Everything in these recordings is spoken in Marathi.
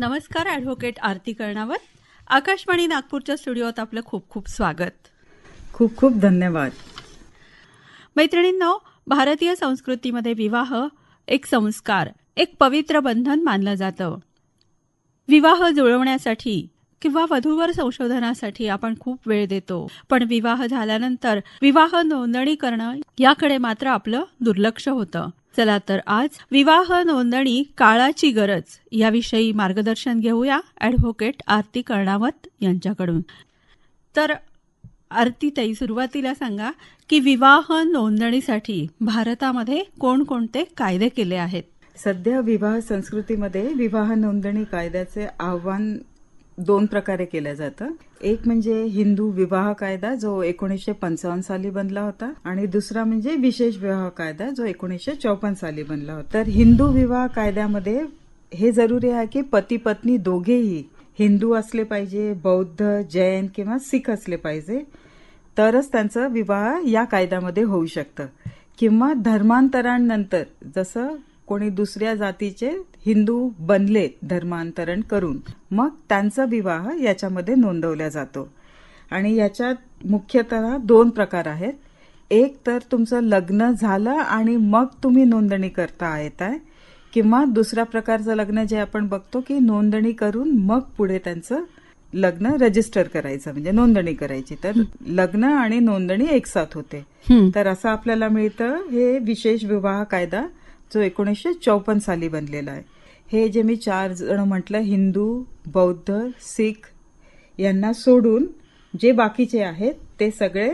नमस्कार ॲडव्होकेट आरती कर्णावत. आकाशवाणी नागपूरच्या स्टुडिओत आपलं खूप खूप स्वागत. खूप खूप धन्यवाद. मैत्रिणींनो भारतीय संस्कृतीमध्ये विवाह एक संस्कार एक पवित्र बंधन मानलं जातं. विवाह जुळवण्यासाठी किंवा वधूवर संशोधनासाठी आपण खूप वेळ देतो. पण विवाह झाल्यानंतर विवाह नोंदणी करणं याकडे मात्र आपलं दुर्लक्ष होतं. चला तर आज विवाह नोंदणी काळाची गरज याविषयी मार्गदर्शन घेऊया ॲडव्होकेट आरती कर्णावत यांच्याकडून. तर आरती ताई सुरुवातीला सांगा की विवाह नोंदणीसाठी भारतामध्ये कोणकोणते कायदे केले आहेत? सध्या विवाह संस्कृतीमध्ये विवाह नोंदणी कायद्याचे आव्हान दोन प्रकारे केलं जातं एक म्हणजे हिंदू विवाह कायदा जो एकोणीसशे पंचावन्न साली बनला होता आणि दुसरा म्हणजे विशेष विवाह कायदा जो एकोणीसशे चौपन्न साली बनला होता. तर हिंदू विवाह कायद्यामध्ये हे जरुरी आहे की पती पत्नी दोघेही हिंदू असले पाहिजे बौद्ध जैन किंवा सिख असले पाहिजे तरच त्यांचं विवाह या कायद्यामध्ये होऊ शकतं. किंवा धर्मांतरानंतर जसं कोणी दुसऱ्या जातीचे हिंदू बनले धर्मांतरण करून मग त्यांचा विवाह याच्यामध्ये नोंदवला जातो. आणि याच्यात मुख्यतः दोन प्रकार आहेत. एक तर तुमचं लग्न झालं आणि मग तुम्ही नोंदणी करता येत आहे किंवा दुसऱ्या प्रकारचं लग्न जे आपण बघतो की नोंदणी करून मग पुढे त्यांचं लग्न रजिस्टर करायचं म्हणजे नोंदणी करायची. तर लग्न आणि नोंदणी एकसाथ होते. तर असं आपल्याला मिळतं. हे विशेष विवाह कायदा जो एकोणीसशे चौपन्न साली बनलेला आहे. हे जे मी चार जण म्हटलं हिंदू बौद्ध सिख यांना सोडून जे बाकीचे आहेत ते सगळे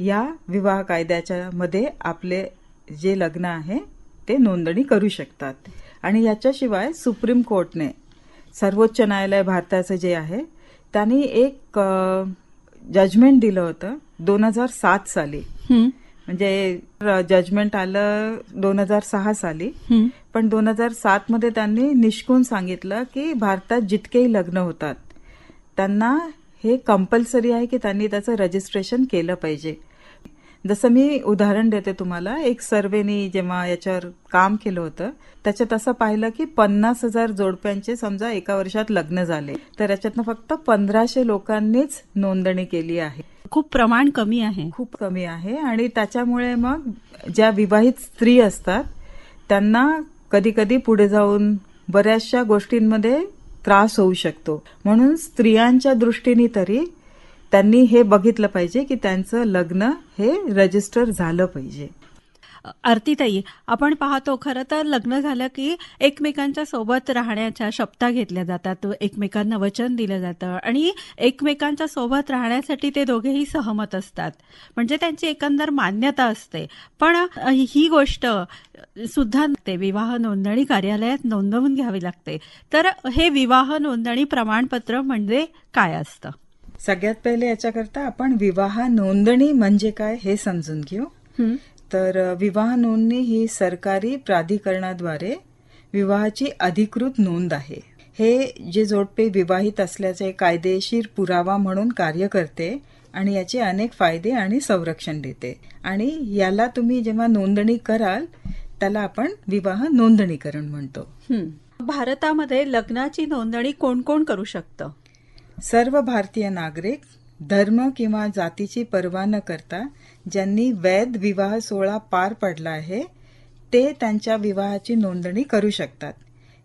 या विवाह कायद्याच्या मध्ये आपले जे लग्न आहे ते नोंदणी करू शकतात. आणि याच्याशिवाय सुप्रीम कोर्टने सर्वोच्च न्यायालय भारताचं जे आहे त्यांनी एक जजमेंट दिलं होतं दोन हजार सात साली. म्हणजे जजमेंट आलं दोन हजार सहा साली. पण दोन हजार सात मध्ये त्यांनी निष्कून सांगितलं की भारतात जितकेही लग्न होतात त्यांना हे कंपल्सरी आहे की त्यांनी त्याचं रजिस्ट्रेशन केलं पाहिजे. जसं मी उदाहरण देते तुम्हाला एक सर्वेनी जेव्हा याच्यावर काम केलं होतं त्याच्यात असं पाहिलं की पन्नास हजार जोडप्यांचे समजा एका वर्षात लग्न झाले तर याच्यातनं फक्त पंधराशे लोकांनीच नोंदणी केली आहे. खूप प्रमाण कमी आहे. खूप कमी आहे आणि त्याच्यामुळे मग ज्या विवाहित स्त्री असतात त्यांना कधी कधी पुढे जाऊन बऱ्याचशा गोष्टींमध्ये त्रास होऊ शकतो. म्हणून स्त्रियांच्या दृष्टीने तरी त्यांनी हे बघितलं पाहिजे की त्यांचं लग्न हे रजिस्टर झालं पाहिजे. आरतीताई आपण पाहतो खरं तर लग्न झालं की एकमेकांच्या सोबत राहण्याच्या शपथा घेतल्या जातात एकमेकांना वचन दिलं जातं आणि एकमेकांच्या सोबत राहण्यासाठी ते दोघेही सहमत असतात. म्हणजे त्यांची एकंदर मान्यता असते. पण ही गोष्ट सुद्धा ते विवाह नोंदणी कार्यालयात नोंदवून घ्यावी लागते. तर हे विवाह नोंदणी प्रमाणपत्र म्हणजे काय असतं? सगळ्यात पहिले याच्याकरता आपण विवाह नोंदणी म्हणजे काय हे समजून घेऊ. तर विवाह नोंदणी ही सरकारी प्राधिकरणाद्वारे विवाहाची अधिकृत नोंद आहे. हे जे जोडपे विवाहित असल्याचे कायदेशीर पुरावा म्हणून कार्य करते आणि याचे अनेक फायदे आणि संरक्षण देते. आणि याला तुम्ही जेव्हा नोंदणी कराल त्याला आपण विवाह नोंदणीकरण म्हणतो. भारतामध्ये लग्नाची नोंदणी कोण कोण करू शकतं? सर्व भारतीय नागरिक धर्म किंवा जातीची पर्वा न करता ज्यांनी वैध विवाह सोहळा पार पडला आहे ते त्यांच्या विवाहाची नोंदणी करू शकतात.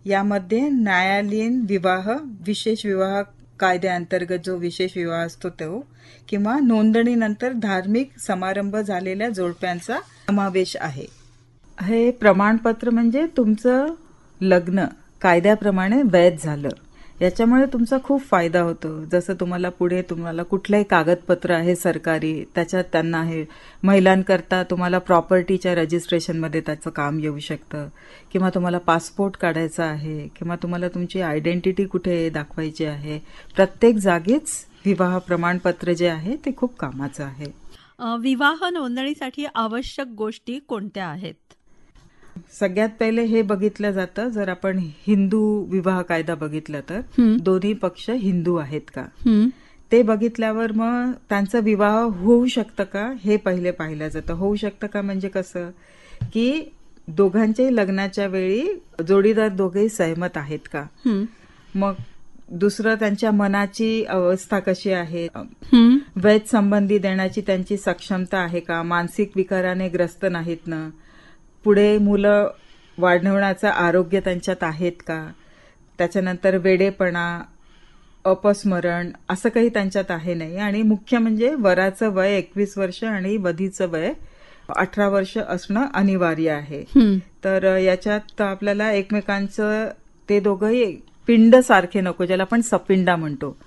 यामध्ये न्यायालयीन विवाह विशेष विवाह कायद्याअंतर्गत जो विशेष विवाह असतो तो किंवा नोंदणीनंतर धार्मिक समारंभ झालेल्या जोडप्यांचा समावेश आहे. हे प्रमाणपत्र म्हणजे तुमचं लग्न. कायद्याप्रमाणे वैध झालं. याच्यामुळे तुमचा खूप फायदा होतो. जसं तुम्हाला पुढे तुम्हाला कुठलंही कागदपत्र आहे सरकारी त्याच्यात त्यांना हे महिलांकरता तुम्हाला प्रॉपर्टीच्या रजिस्ट्रेशनमध्ये त्याचं काम येऊ शकतं. किंवा तुम्हाला पासपोर्ट काढायचा आहे किंवा तुम्हाला तुमची आयडेंटिटी कुठे दाखवायची आहे. प्रत्येक जागीच विवाह प्रमाणपत्र जे आहे ते खूप कामाचं आहे. विवाह नोंदणीसाठी आवश्यक गोष्टी कोणत्या आहेत? सगळ्यात पहिले हे बघितलं जातं जर आपण हिंदू विवाह कायदा बघितला तर दोन्ही पक्ष हिंदू आहेत का? ते बघितल्यावर मग त्यांचा विवाह होऊ शकतं का? हे पहिले पाहिलं जातं. होऊ शकतं का म्हणजे कसं? की दोघांच्याही लग्नाच्या वेळी जोडीदार दोघेही सहमत आहेत का? मग दुसरं त्यांच्या मनाची अवस्था कशी आहे? वैध संबंधी देण्याची त्यांची सक्षमता आहे का? मानसिक विकाराने ग्रस्त नाहीत ना? पुढे मुलं वाढवण्याचं आरोग्य त्यांच्यात आहेत का? त्याच्यानंतर वेडेपणा अपस्मरण असं काही त्यांच्यात आहे नाही. आणि मुख्य म्हणजे वराचं वय एकवीस वर्ष आणि वधीचं वय अठरा वर्ष असणं अनिवार्य आहे. हं. तर याच्यात आपल्याला एकमेकांचं ते दोघंही पिंड सारखे नको ज्याला आपण सपिंडा म्हणतो.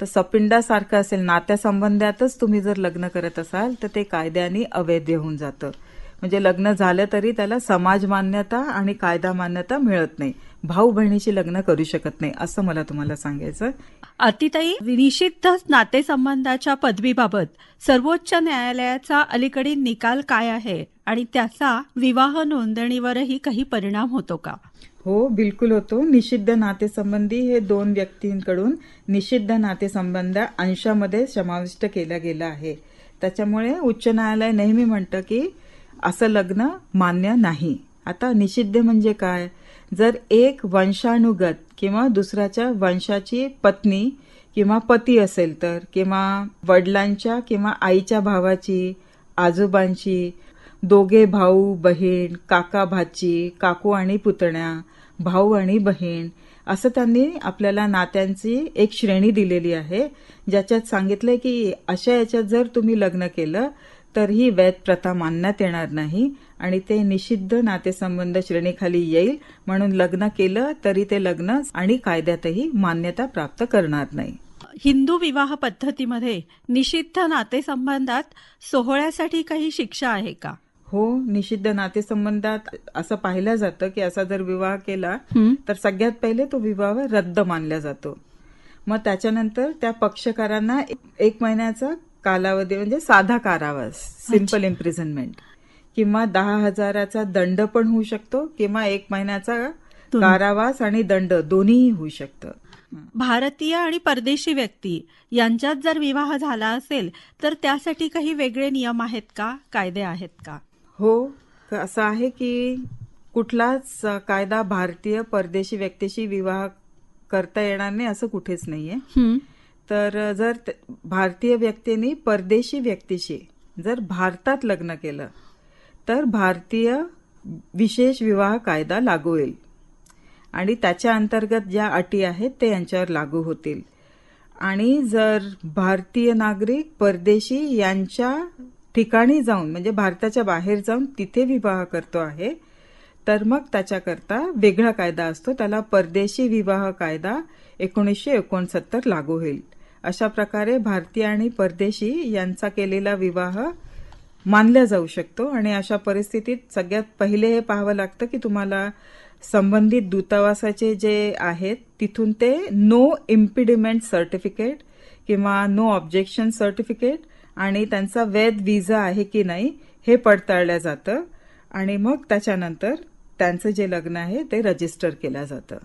तर सपिंडासारखं असेल नात्यासंबंधातच तुम्ही जर लग्न करत असाल तर ते कायद्याने अवैध होऊन जातं. म्हणजे लग्न झालं तरी त्याला समाज मान्यता आणि कायदा मान्यता मिळत नाही. भाऊ बहिणीशी लग्न करू शकत नाही असं मला तुम्हाला सांगायचं अतिताई निषिद्ध नातेसंबंधाच्या पदवीबाबत सर्वोच्च न्यायालयाचा अलीकडील निकाल काय आहे आणि त्याचा विवाह नोंदणीवरही काही परिणाम होतो का? हो बिलकुल होतो. निषिद्ध नातेसंबंधी हे दोन व्यक्तींकडून निषिद्ध नातेसंबंध अंशामध्ये समाविष्ट केला गेला आहे. त्याच्यामुळे उच्च न्यायालय नेहमी म्हणतं की असं लग्न मान्य नाही. आता निषिद्ध म्हणजे काय? जर एक वंशानुगत किंवा दुसऱ्याच्या वंशाची पत्नी किंवा पती असेल तर किंवा वडिलांच्या किंवा आईच्या भावाची आजोबांची दोघे भाऊ बहीण काका भाची काकू आणि पुतण्या भाऊ आणि बहीण असं त्यांनी आपल्याला नात्यांची एक श्रेणी दिलेली आहे ज्याच्यात सांगितलंय की अशा याच्यात जर तुम्ही लग्न केलं तर ही वैध प्रथा मानण्यात येणार नाही आणि ते निषिद्ध नातेसंबंध श्रेणीखाली येईल म्हणून लग्न केलं तरी ते लग्न आणि कायद्यातही मान्यता प्राप्त करणार नाही. हिंदू विवाह पद्धतीमध्ये निषिद्ध नातेसंबंधात सोहळ्यासाठी काही शिक्षा आहे का? हो निषिद्ध नातेसंबंधात असं पाहिलं जातं की असा जर विवाह केला तर सगळ्यात पहिले तो विवाह रद्द मानला जातो. मग त्याच्यानंतर त्या पक्षकारांना एक महिन्याचा कालावधी म्हणजे साधा कारावास सिंपल इम्प्रिझनमेंट किंवा दहा हजाराचा दंड पण होऊ शकतो किंवा एक महिन्याचा कारावास आणि दंड दोन्हीही होऊ शकतं. भारतीय आणि परदेशी व्यक्ती यांच्यात जर विवाह झाला असेल तर त्यासाठी काही वेगळे नियम आहेत का? कायदे आहेत का? हो असं आहे की कुठलाच कायदा भारतीय परदेशी व्यक्तीशी विवाह करता येणार नाही असं कुठेच नाहीये. तर जर त- भारतीय व्यक्तींनी परदेशी व्यक्तीशी जर भारतात लग्न केलं तर भारतीय विशेष विवाह कायदा लागू होईल. आणि त्याच्या अंतर्गत ज्या अटी आहेत ते यांच्यावर लागू होतील. आणि जर भारतीय नागरिक परदेशी यांच्या ठिकाणी जाऊन म्हणजे भारताच्या बाहेर जाऊन तिथे विवाह करतो आहे तर मग त्याच्याकरता वेगळा कायदा असतो. त्याला परदेशी विवाह कायदा एकोणीसशे एकोणसत्तर लागू होईल. अशा प्रकारे भारतीय आणि परदेशी यांचा केलेला विवाह मानला जाऊ शकतो आणि अशा परिस्थितीत सगळ्यात पहिले हे पाहावं लागतं की तुम्हाला संबंधित दूतावासाचे जे आहेत तिथून ते नो इम्पिडिमेंट सर्टिफिकेट किंवा नो ऑब्जेक्शन सर्टिफिकेट आणि त्यांचा वैध विजा आहे की नाही हे पडताळलं जातं. आणि मग त्याच्यानंतर त्यांचं जे लग्न आहे ते रजिस्टर केलं जातं.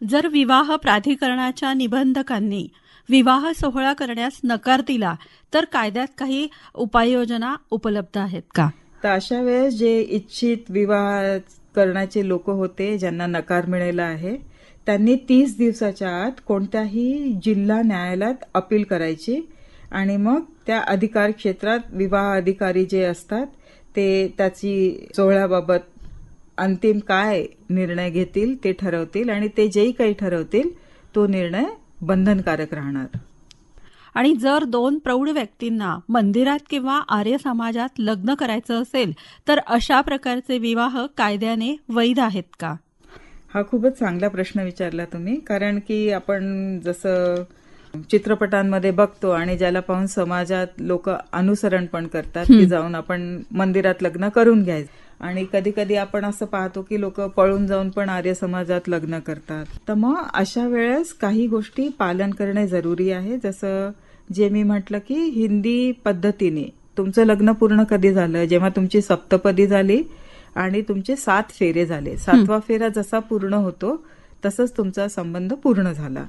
जर विवाह प्राधिकरणाच्या निबंधकांनी विवाह सोहळा करण्यास नकार दिला तर कायद्यात काही उपाययोजना उपलब्ध आहेत का? तर अशा वेळेस जे इच्छित विवाह करण्याचे लोक होते ज्यांना नकार मिळाला आहे त्यांनी तीस दिवसाच्या आत कोणत्याही जिल्हा न्यायालयात अपील करायची आणि मग त्या अधिकार क्षेत्रात विवाह अधिकारी जे असतात ते त्याची सोहळ्याबाबत अंतिम काय निर्णय घेतील ते ठरवतील आणि ते जेही काही ठरवतील तो निर्णय बंधनकारक राहणार. आणि जर दोन प्रौढ व्यक्तींना मंदिरात किंवा आर्य समाजात लग्न करायचं असेल तर अशा प्रकारचे विवाह कायद्याने वैध आहेत का? हा खूपच चांगला प्रश्न विचारला तुम्ही कारण की आपण जसं चित्रपटांमध्ये बघतो आणि ज्याला पाहून समाजात लोक अनुसरण पण करतात की जाऊन आपण मंदिरात लग्न करून घ्यायचं. आणि कधी कधी आपण असं पाहतो की लोक पळून जाऊन पण आर्य समाजात लग्न करतात. तर मग अशा वेळेस काही गोष्टी पालन करणे जरुरी आहे. जसं जे मी म्हटलं की हिंदी पद्धतीने तुमचं लग्न पूर्ण कधी झालं? जेव्हा तुमची सप्तपदी झाली आणि तुमचे सात फेरे झाले. सातवा फेरा जसा पूर्ण होतो तसंच तुमचा संबंध पूर्ण झाला.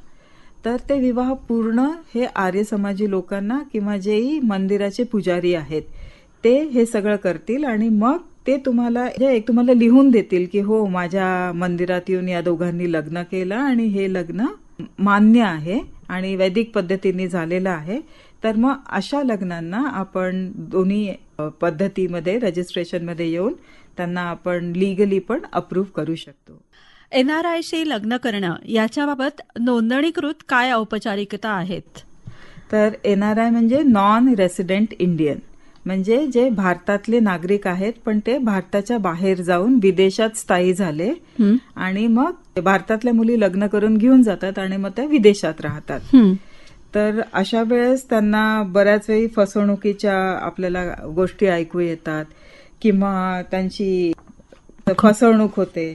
तर ते विवाह पूर्ण हे आर्य समाजी लोकांना किंवा जेही मंदिराचे पुजारी आहेत ते हे सगळं करतील आणि मग ते तुम्हाला एक तुम्हाला लिहून देतील की हो माझ्या मंदिरात येऊन या दोघांनी लग्न केलं आणि हे लग्न मान्य आहे आणि वैदिक पद्धतीने झालेलं आहे. तर मग अशा लग्नांना आपण दोन्ही पद्धतीमध्ये रजिस्ट्रेशनमध्ये येऊन त्यांना आपण लिगली पण अप्रूव्ह करू शकतो. एनआरआयशी लग्न करणं याच्याबाबत नोंदणीकृत काय औपचारिकता आहेत? तर एनआरआय म्हणजे नॉन रेसिडेंट इंडियन म्हणजे जे भारतातले नागरिक आहेत पण ते भारताच्या बाहेर जाऊन विदेशात स्थायी झाले? आणि मग भारतातल्या मुली लग्न करून घेऊन जातात आणि मग त्या विदेशात राहतात. तर अशा वेळेस त्यांना बऱ्याच वेळी फसवणुकीच्या आपल्याला गोष्टी ऐकू येतात किंवा त्यांची फसवणूक होते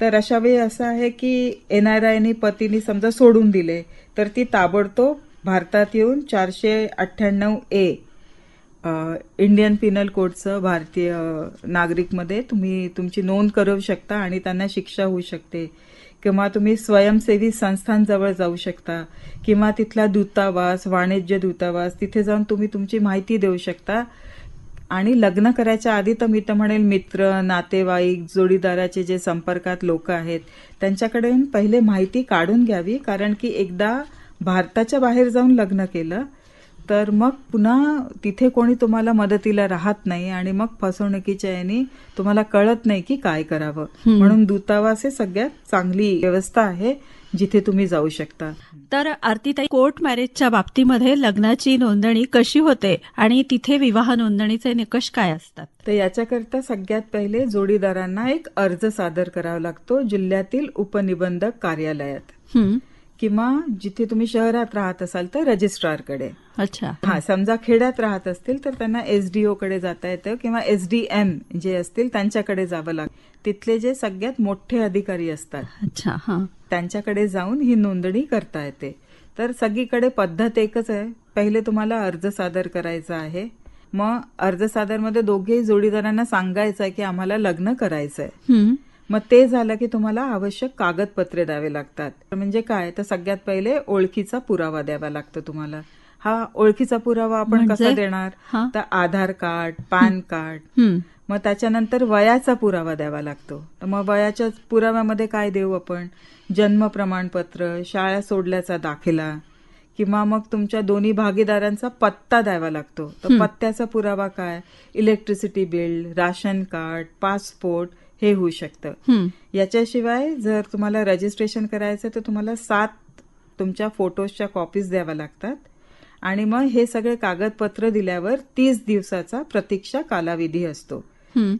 तर अशा वेळी असं आहे की एनआरआयनी पतीनी समजा सोडून दिले तर ती ताबडतोब भारतात येऊन चारशे अठ्ठ्याण्णव ए इंडियन पिनल कोडचं भारतीय नागरिकमध्ये तुम्ही तुमची नोंद करू शकता आणि त्यांना शिक्षा होऊ शकते. किंवा तुम्ही स्वयंसेवी संस्थांजवळ जाऊ शकता. किंवा तिथला दूतावास वाणिज्य दूतावास तिथे जाऊन तुम्ही तुमची माहिती देऊ शकता. आणि लग्न करायच्या आधी तर मी तर म्हणेल मित्र नातेवाईक जोडीदाराचे जे संपर्कात लोक आहेत त्यांच्याकडे पहिले माहिती काढून घ्यावी. कारण की एकदा भारताच्या बाहेर जाऊन लग्न केलं तर मग पुन्हा तिथे कोणी तुम्हाला मदतीला राहत नाही आणि मग फसवणुकीच्या याने तुम्हाला कळत नाही की काय करावं. म्हणून दूतावास हे सगळ्यात चांगली व्यवस्था आहे जिथे तुम्ही जाऊ शकता. तर आरतीताई कोर्ट मॅरेजच्या बाबतीमध्ये लग्नाची नोंदणी कशी होते आणि तिथे विवाह नोंदणीचे निकष काय असतात? तर याच्याकरता सगळ्यात पहिले जोडीदारांना एक अर्ज सादर करावा लागतो जिल्ह्यातील उपनिबंधक कार्यालयात. किंवा जिथे तुम्ही शहरात राहत असाल तर रजिस्ट्रारकडे. अच्छा. हा समजा खेड्यात राहत असतील तर त्यांना एसडीओ कडे जाता येतं किंवा एसडीएम जे असतील त्यांच्याकडे जावं लागतं तिथले जे सगळ्यात मोठे अधिकारी असतात. अच्छा हा. त्यांच्याकडे जाऊन ही नोंदणी करता येते. तर सगळीकडे पद्धत एकच आहे. पहिले तुम्हाला अर्ज सादर करायचा आहे. मग अर्ज सादरमध्ये दोघेही जोडीदारांना सांगायचं आहे की आम्हाला लग्न करायचं आहे. मग ते झालं की तुम्हाला आवश्यक कागदपत्रे द्यावे लागतात. म्हणजे काय? तर सगळ्यात पहिले ओळखीचा पुरावा द्यावा लागतो तुम्हाला. हा ओळखीचा पुरावा आपण कसा म्हणजे? देणार. तर आधार कार्ड पॅन कार्ड. मग त्याच्यानंतर वयाचा पुरावा द्यावा लागतो. तर मग वयाच्या पुराव्यामध्ये काय देऊ आपण? जन्म प्रमाणपत्र शाळा सोडल्याचा दाखला किंवा मग तुमच्या दोन्ही भागीदारांचा पत्ता द्यावा लागतो. तर पत्त्याचा पुरावा काय? Electricity bill ration card passport हे होऊ शकतं. याच्याशिवाय जर तुम्हाला रजिस्ट्रेशन करायचं तर तुम्हाला सात तुमच्या फोटोजच्या कॉपीज द्याव्या लागतात. आणि मग हे सगळे कागदपत्र दिल्यावर तीस दिवसाचा प्रतीक्षा कालावधी असतो.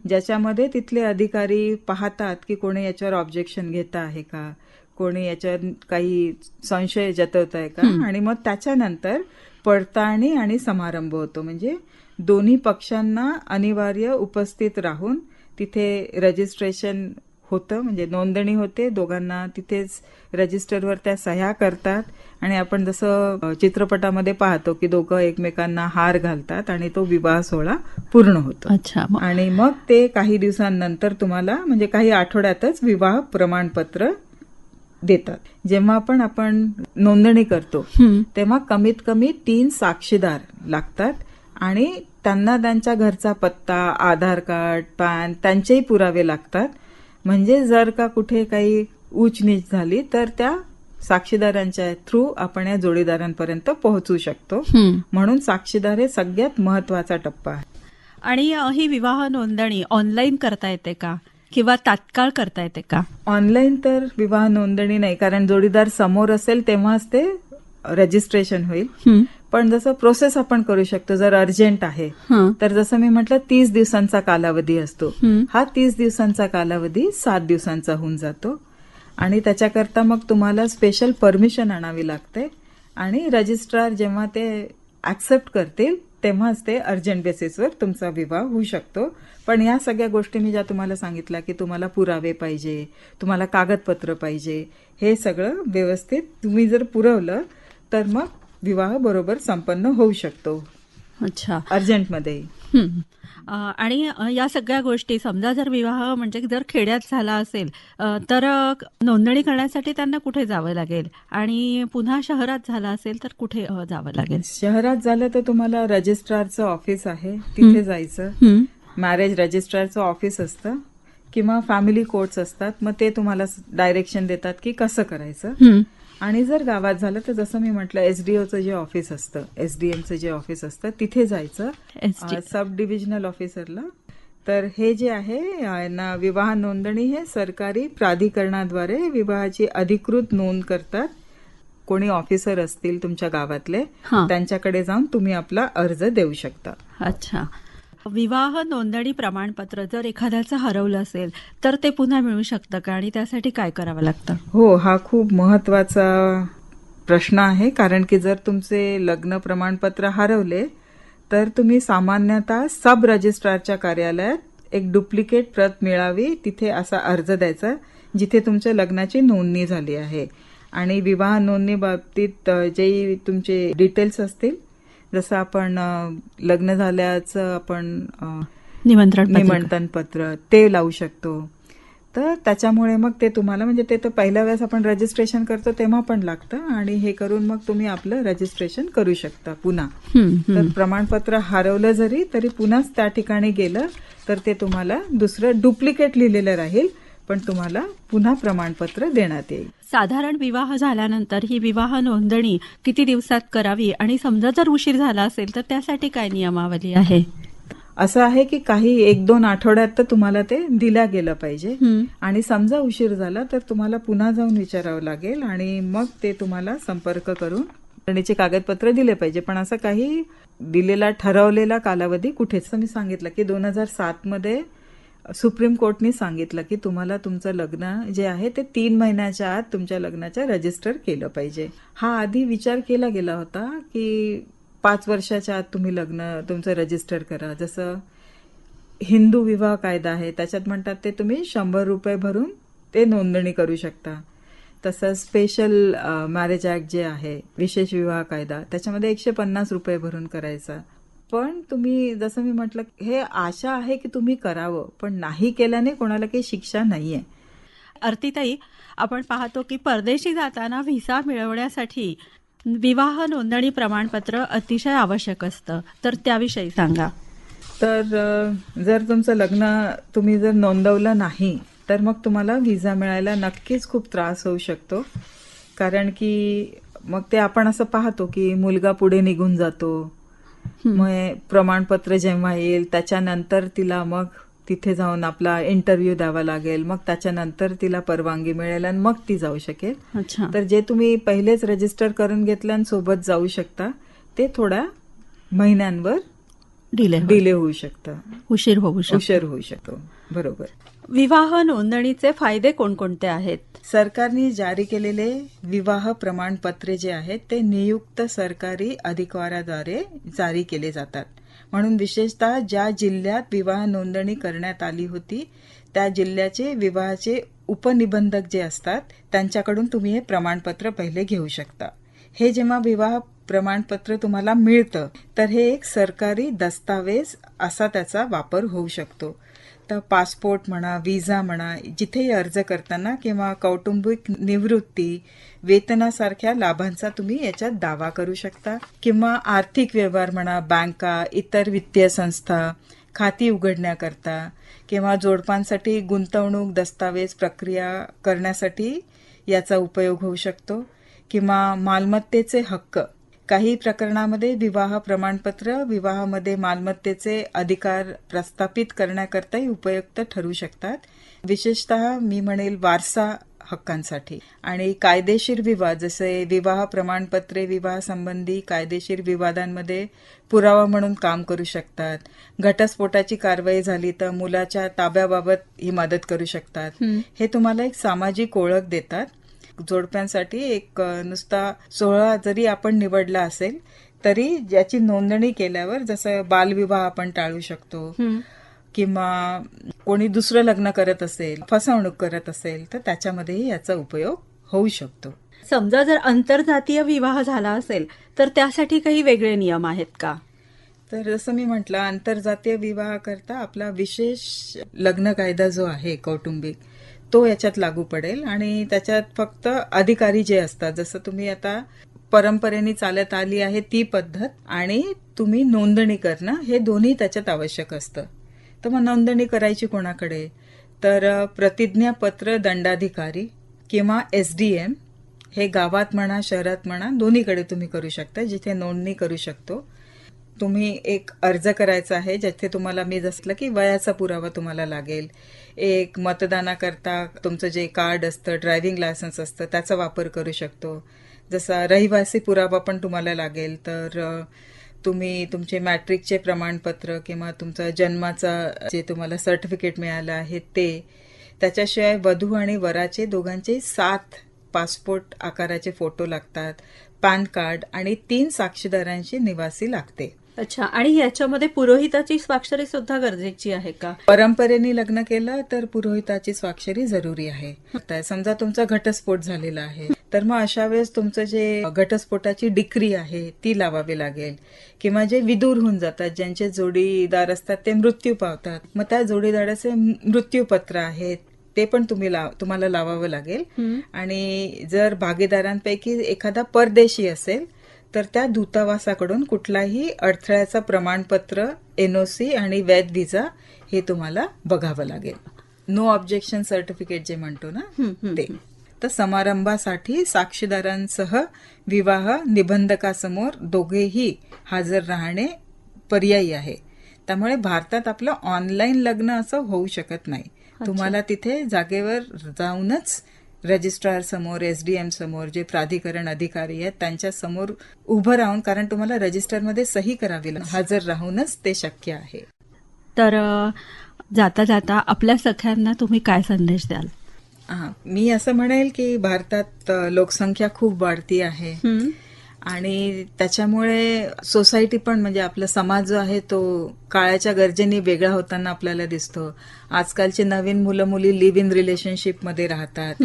ज्याच्यामध्ये तिथले अधिकारी पाहतात की कोणी याच्यावर ऑब्जेक्शन घेत आहे का कोणी याच्यावर काही संशय जतवत आहे का आणि मग त्याच्यानंतर पडताळणी आणि समारंभ होतो. म्हणजे दोन्ही पक्षांना अनिवार्य उपस्थित राहून तिथे रजिस्ट्रेशन होतं म्हणजे नोंदणी होते. दोघांना तिथेच रजिस्टरवर त्या सह्या करतात. आणि आपण जसं चित्रपटामध्ये पाहतो की दोघं एकमेकांना हार घालतात आणि तो विवाह सोहळा पूर्ण होतो. अच्छा आणि मग ते काही दिवसांनंतर तुम्हाला म्हणजे काही आठवड्यातच विवाह प्रमाणपत्र देतात. जेव्हा पण आपण नोंदणी करतो. तेव्हा कमीत कमी तीन साक्षीदार लागतात. आणि त्यांना त्यांच्या घरचा पत्ता आधार कार्ड पॅन त्यांचेही पुरावे लागतात. म्हणजे जर का कुठे काही ऊच नीच झाली तर त्या साक्षीदारांच्या थ्रू आपण या जोडीदारांपर्यंत पोहोचू शकतो. म्हणून साक्षीदार हे सगळ्यात महत्त्वाचा टप्पा आहे. आणि ही विवाह नोंदणी ऑनलाईन करता येते का? किंवा तात्काळ करता येते का? ऑनलाईन तर विवाह नोंदणी नाही कारण जोडीदार समोर असेल तेव्हाच ते रजिस्ट्रेशन होईल. पण जसं प्रोसेस आपण करू शकतो जर अर्जंट आहे. तर जसं मी म्हटलं तीस दिवसांचा कालावधी असतो हं. हा तीस दिवसांचा कालावधी सात दिवसांचा होऊन जातो आणि त्याच्याकरता मग तुम्हाला स्पेशल परमिशन आणावी लागते आणि रजिस्ट्रार जेव्हा ते ऍक्सेप्ट करतील तेव्हाच ते अर्जंट बेसिसवर तुमचा विवाह होऊ शकतो पण या सगळ्या गोष्टी मी ज्या तुम्हाला सांगितल्या की तुम्हाला पुरावे पाहिजे तुम्हाला कागदपत्र पाहिजे हे सगळं व्यवस्थित तुम्ही जर पुरवलं तर मग विवाह बरोबर संपन्न होऊ शकतो. अच्छा. अर्जंटमध्ये. आणि या सगळ्या गोष्टी समजा जर विवाह म्हणजे जर खेड्यात झाला असेल तर नोंदणी करण्यासाठी त्यांना कुठे जावं लागेल? आणि पुन्हा शहरात झाला असेल तर कुठे जावं लागेल? शहरात झालं तर तुम्हाला रजिस्ट्रारचं ऑफिस आहे. तिथे जायचं. मॅरेज रजिस्ट्रारचं ऑफिस असतं किंवा फॅमिली कोर्ट्स असतात. मग ते तुम्हाला डायरेक्शन देतात की कसं करायचं. आणि जर गावात झालं तर जसं मी म्हटलं एसडीओचं जे ऑफिस असतं एसडीएमचं जे ऑफिस असतं तिथे जायचं. सब डिव्हिजनल ऑफिसरला तर हे जे आहे ना विवाह नोंदणी हे सरकारी प्राधिकरणाद्वारे विवाहाची अधिकृत नोंद करतात. कोणी ऑफिसर असतील तुमच्या गावातले. त्यांच्याकडे जाऊन तुम्ही आपला अर्ज देऊ शकता. अच्छा. विवाह नोंदणी प्रमाणपत्र जर एखाद्याचं हरवलं असेल तर ते पुन्हा मिळू शकतं का? आणि त्यासाठी काय करावं लागतं? हो हा खूप महत्त्वाचा प्रश्न आहे. कारण की जर तुमचे लग्न प्रमाणपत्र हरवले तर तुम्ही सामान्यतः सब रजिस्ट्रारच्या कार्यालयात एक डुप्लिकेट प्रत मिळावी. तिथे असा अर्ज द्यायचा जिथे तुमच्या लग्नाची नोंदणी झाली आहे. आणि विवाह नोंदणी बाबतीत जे तुमचे डिटेल्स असतील जसं आपण लग्न झाल्याचं आपण निमंत्रण. निमंत्रण पत्र ते लावू शकतो तर त्याच्यामुळे मग ते तुम्हाला म्हणजे ते तर पहिल्या वेळेस आपण रजिस्ट्रेशन करतो तेव्हा पण लागतं आणि हे करून मग तुम्ही आपलं रजिस्ट्रेशन करू शकता पुन्हा. तर प्रमाणपत्र हरवलं जरी तरी पुन्हाच त्या ठिकाणी गेलं तर ते तुम्हाला दुसरं डुप्लिकेट लिहिलेलं राहील पण तुम्हाला पुन्हा प्रमाणपत्र देण्यात येईल. साधारण विवाह झाल्यानंतर ही विवाह नोंदणी किती दिवसात करावी आणि समजा जर उशीर झाला असेल तर त्यासाठी काय नियमावली आहे? असं आहे की काही एक दोन आठवड्यात तर तुम्हाला ते दिल्या गेलं पाहिजे. आणि समजा उशीर झाला तर तुम्हाला पुन्हा जाऊन विचारावं लागेल आणि मग ते तुम्हाला संपर्क करून नोंदणीचे कागदपत्र दिले पाहिजे. पण असं काही दिलेला ठरवलेला कालावधी कुठेच. मी सांगितलं की दोन हजार सात मध्ये सुप्रीम कोर्टने सांगितलं की तुम्हाला तुमचं लग्न जे आहे ते तीन महिन्याच्या आत तुमच्या लग्नाच्या रजिस्टर केलं पाहिजे. हा आधी विचार केला गेला होता की पाच वर्षाच्या आत तुम्ही लग्न तुमचं रजिस्टर करा. जसं हिंदू विवाह कायदा आहे त्याच्यात म्हणतात ते तुम्ही शंभर रुपये भरून ते नोंदणी करू शकता. तसं स्पेशल मॅरेज ऍक्ट जे आहे विशेष विवाह कायदा त्याच्यामध्ये एकशे पन्नास रुपये भरून करायचा. पण तुम्ही जसं मी म्हटलं हे आशा आहे की तुम्ही करावं पण नाही केल्याने कोणाला काही शिक्षा नाहीये. अर्तिताई आपण पाहतो की परदेशी जाताना व्हिसा मिळवण्यासाठी विवाह नोंदणी प्रमाणपत्र अतिशय आवश्यक असतं. तर त्याविषयी सांगा. तर जर तुमचं लग्न तुम्ही जर नोंदवलं नाही तर मग तुम्हाला व्हिसा मिळायला नक्कीच खूप त्रास होऊ शकतो. कारण की मग ते आपण असं पाहतो की मुलगा पुढे निघून जातो मग प्रमाणपत्र जेव्हा येईल त्याच्यानंतर तिला मग तिथे जाऊन आपला इंटरव्ह्यू द्यावा लागेल. मग त्याच्यानंतर तिला परवानगी मिळेल आणि मग ती जाऊ शकेल. अच्छा. तर जे तुम्ही पहिलेच रजिस्टर करून घेतलं आणि सोबत जाऊ शकता ते थोड्या महिन्यांवर डिले डिले होऊ शकतं. उशीर होऊ शकतो. उशीर होऊ शकतो. बरोबर. विवाह नोंदणीचे फायदे कोणकोणते आहेत? सरकारने जारी केलेले विवाह प्रमाणपत्रे जे आहेत ते नियुक्त सरकारी अधिकाऱ्याद्वारे जारी केले जातात. म्हणून विशेषतः ज्या जिल्ह्यात विवाह नोंदणी करण्यात आली होती त्या जिल्ह्याचे विवाहाचे उपनिबंधक जे असतात त्यांच्याकडून तुम्ही हे प्रमाणपत्र पहिले घेऊ शकता. हे जेव्हा विवाह प्रमाणपत्र तुम्हाला मिळतं तर हे एक सरकारी दस्तावेज असा त्याचा वापर होऊ शकतो. तर पासपोर्ट म्हणा व्हिसा म्हणा जिथेही अर्ज करताना किंवा कौटुंबिक निवृत्ती वेतनासारख्या लाभांचा तुम्ही याच्यात दावा करू शकता. किंवा आर्थिक व्यवहार म्हणा बँका इतर वित्तीय संस्था खाती उघडण्याकरता किंवा जोडपांसाठी गुंतवणूक दस्तावेज प्रक्रिया करण्यासाठी याचा उपयोग होऊ शकतो. किंवा मालमत्तेचे हक्क काही प्रकरणामध्ये विवाह प्रमाणपत्र विवाहामध्ये मालमत्तेचे अधिकार प्रस्थापित करण्याकरताही उपयुक्त ठरू शकतात. विशेषतः मी म्हणेल वारसा हक्कांसाठी. आणि कायदेशीर विवाद जसे विवाह प्रमाणपत्रे विवाहासंबंधी कायदेशीर विवादांमध्ये पुरावा म्हणून काम करू शकतात. घटस्फोटाची कारवाई झाली तर मुलाच्या ताब्याबाबत ही मदत करू शकतात. हे तुम्हाला एक सामाजिक ओळख देतात. जोडप्यांसाठी एक नुसता सोहळा जरी आपण निवडला असेल तरी ज्याची नोंदणी केल्यावर जसं बालविवाह आपण टाळू शकतो किंवा कोणी दुसरं लग्न करत असेल फसवणूक करत असेल तर त्याच्यामध्येही याचा उपयोग होऊ शकतो. समजा जर आंतरजातीय विवाह झाला असेल तर त्यासाठी काही वेगळे नियम आहेत का? तर जसं मी म्हटलं आंतरजातीय विवाहाकरता आपला विशेष लग्न कायदा जो आहे कौटुंबिक तो याच्यात लागू पडेल आणि त्याच्यात फक्त अधिकारी जे असतात जसं तुम्ही आता परंपरेने चालत आली आहे ती पद्धत आणि तुम्ही नोंदणी करणं हे दोन्ही त्याच्यात आवश्यक असतं. तर मग नोंदणी करायची कोणाकडे? तर प्रतिज्ञापत्र दंडाधिकारी किंवा एस डी एम हे गावात म्हणा शहरात म्हणा दोन्हीकडे तुम्ही करू शकता जिथे नोंदणी करू शकतो. तुम्ही एक अर्ज करायचा आहे जिथे तुम्हाला मी जसलं की वयाचा पुरावा तुम्हाला लागेल. एक मतदानाकरता तुमचं जे कार्ड असतं ड्रायव्हिंग लायसन्स असतं त्याचा वापर करू शकतो. जसा रहिवासी पुरावा पण तुम्हाला लागेल तर तुम्ही तुमचे मॅट्रिकचे प्रमाणपत्र किंवा तुमचा जन्माचा जे तुम्हाला सर्टिफिकेट मिळालं आहे ते त्याच्याशिवाय वधू आणि वराचे दोघांचे सात पासपोर्ट आकाराचे फोटो लागतात पॅन कार्ड आणि तीन साक्षीदारांची निवासी लागते. अच्छा आणि याच्यामध्ये पुरोहिताची स्वाक्षरी सुद्धा गरजेची आहे का? परंपरेने लग्न केलं तर पुरोहिताची स्वाक्षरी जरुरी आहे. समजा तुमचा घटस्फोट झालेला आहे तर मग अशा वेळेस तुमचं जे घटस्फोटाची डिक्री आहे ती लावावी लागेल. किंवा जे विदूर होऊन जातात ज्यांचे जोडीदार असतात ते मृत्यू पावतात. मग त्या जोडीदाराचे मृत्यूपत्र आहेत ते पण तुम्ही लाव तुम्हाला लावावं लागेल. आणि जर भागीदारांपैकी एखादा परदेशी असेल तर त्या दूतावासाकडून कुठलाही अडथळ्याचा प्रमाणपत्र एनओसी आणि वैध विजा हे तुम्हाला बघावं लागेल. नो ऑब्जेक्शन सर्टिफिकेट जे म्हणतो ना ते. तर समारंभासाठी साक्षीदारांसह विवाह निबंधकासमोर दोघेही हजर राहणे पर्यायी आहे. त्यामुळे भारतात आपलं ऑनलाईन लग्न असं होऊ शकत नाही. तुम्हाला तिथे जागेवर जाऊनच रजिस्ट्रार समोर एसडीएम समोर जे प्राधिकरण अधिकारी आहेत त्यांच्यासमोर उभं राहून कारण तुम्हाला रजिस्टरमध्ये सही करावी लागेल हजर राहूनच ते शक्य आहे. तर जाता जाता आपल्या सख्यांना तुम्ही काय संदेश द्याल? हा, मी असं म्हणेल की भारतात लोकसंख्या खूप वाढती आहे. आणि त्याच्यामुळे सोसायटी पण म्हणजे आपला समाज जो आहे तो काळाच्या गरजेने वेगळा होताना आपल्याला दिसतो. आजकालची नवीन मुलं मुली लिव्ह इन रिलेशनशिपमध्ये राहतात.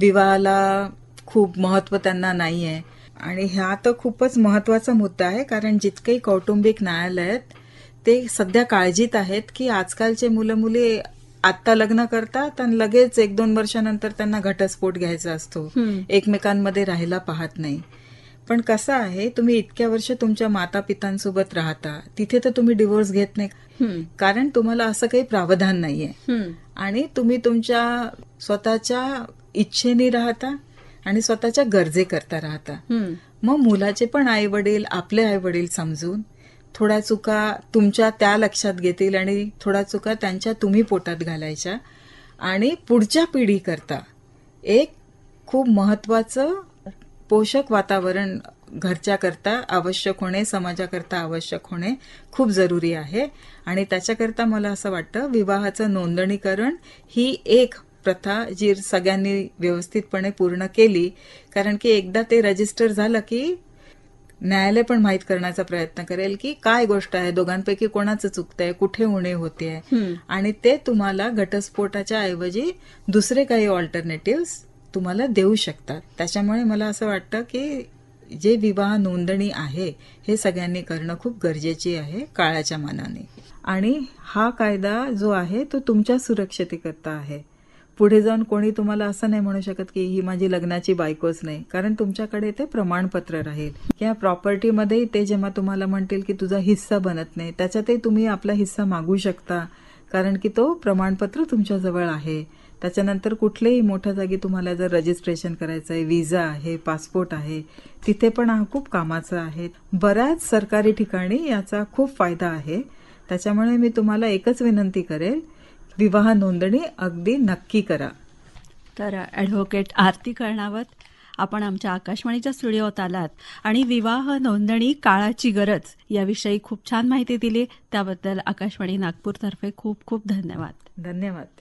विवाहाला खूप महत्त्व त्यांना नाही आहे आणि हा तर खूपच महत्त्वाचा मुद्दा आहे कारण जितकेही कौटुंबिक न्यायालय आहेत ते सध्या काळजीत आहेत की आजकालचे मुलं मुली आत्ता लग्न करतात आणि लगेच एक दोन वर्षानंतर त्यांना घटस्फोट घ्यायचा असतो. एकमेकांमध्ये राहायला पाहत नाही. पण कसं आहे तुम्ही इतक्या वर्ष तुमच्या माता पितांसोबत राहता तिथे तर तुम्ही डिवोर्स घेत नाही. कारण तुम्हाला असं काही प्रावधान नाहीये. आणि तुम्ही तुमच्या स्वतःच्या इच्छेने राहता आणि स्वतःच्या गरजे करता राहता. मग मुलाचे पण आई वडील आपले आई वडील समजून थोड्या चुका तुमच्या त्या लक्षात घेतील आणि थोड्या चुका त्यांच्या तुम्ही पोटात घालायच्या. आणि पुढच्या पिढी करता. एक खूप महत्वाचं पोषक वातावरण घरच्या करता आवश्यक होणे समाजाकरता आवश्यक होणे खूप जरुरी आहे. आणि त्याच्याकरता मला असं वाटतं विवाहाचं नोंदणीकरण ही एक प्रथा जी सगळ्यांनी व्यवस्थितपणे पूर्ण केली. कारण की एकदा ते रजिस्टर झालं की न्यायालय पण माहीत करण्याचा प्रयत्न करेल की काय गोष्ट आहे दोघांपैकी कोणाचं चुकतंय कुठे उणे होते आणि ते तुम्हाला घटस्फोटाच्या ऐवजी दुसरे काही ऑल्टरनेटिव्ह तुम्हाला देऊ शकतात. त्याच्यामुळे मला असं वाटतं की जे विवाह नोंदणी आहे हे सगळ्यांनी करणं खूप गरजेची आहे काळाच्या मानाने. आणि हा कायदा जो आहे तो तुमच्या सुरक्षितेकरता आहे. पुढे जाऊन कोणी तुम्हाला असं नाही म्हणू शकत की ही माझी लग्नाची बायकोच नाही. कारण तुमच्याकडे ते प्रमाणपत्र राहील. किंवा प्रॉपर्टीमध्येही ते जेव्हा तुम्हाला म्हणतील की तुझा हिस्सा बनत नाही त्याच्यातही तुम्ही आपला हिस्सा मागू शकता. कारण की तो प्रमाणपत्र तुमच्याजवळ आहे. त्याच्यानंतर कुठल्याही मोठ्या जागी तुम्हाला जर रजिस्ट्रेशन करायचं आहे विजा आहे पासपोर्ट आहे तिथे पण हा खूप कामाचा आहे. बऱ्याच सरकारी ठिकाणी याचा खूप फायदा आहे. त्याच्यामुळे मी तुम्हाला एकच विनंती करेल विवाह नोंदणी अगदी नक्की करा. तर ॲडव्होकेट आरती कर्णावत आपण आमच्या आकाशवाणीच्या स्टुडिओत आलात आणि विवाह नोंदणी काळाची गरज याविषयी खूप छान माहिती दिली. त्याबद्दल आकाशवाणी नागपूरतर्फे खूप खूप धन्यवाद. धन्यवाद.